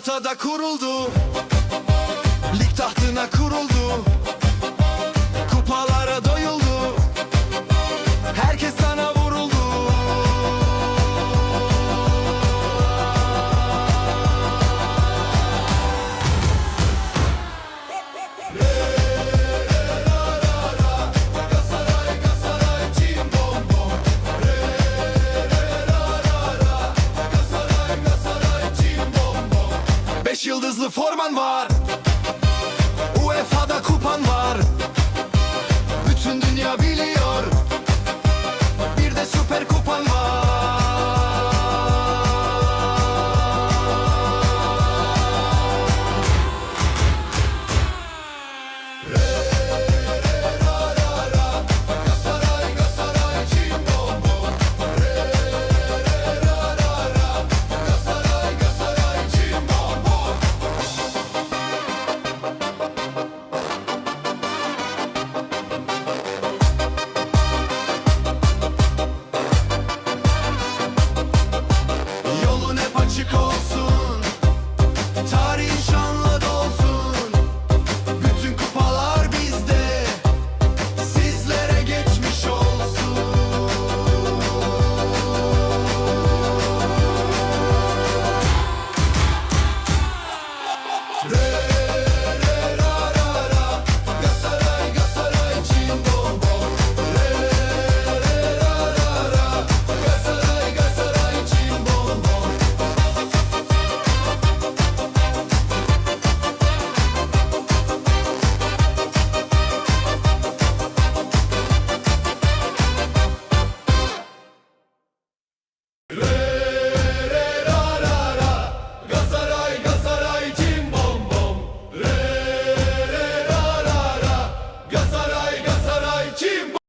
Malatada kuruldu. Lig tahtına kuruldu. hızlı forman var. aşık olsun Yeah.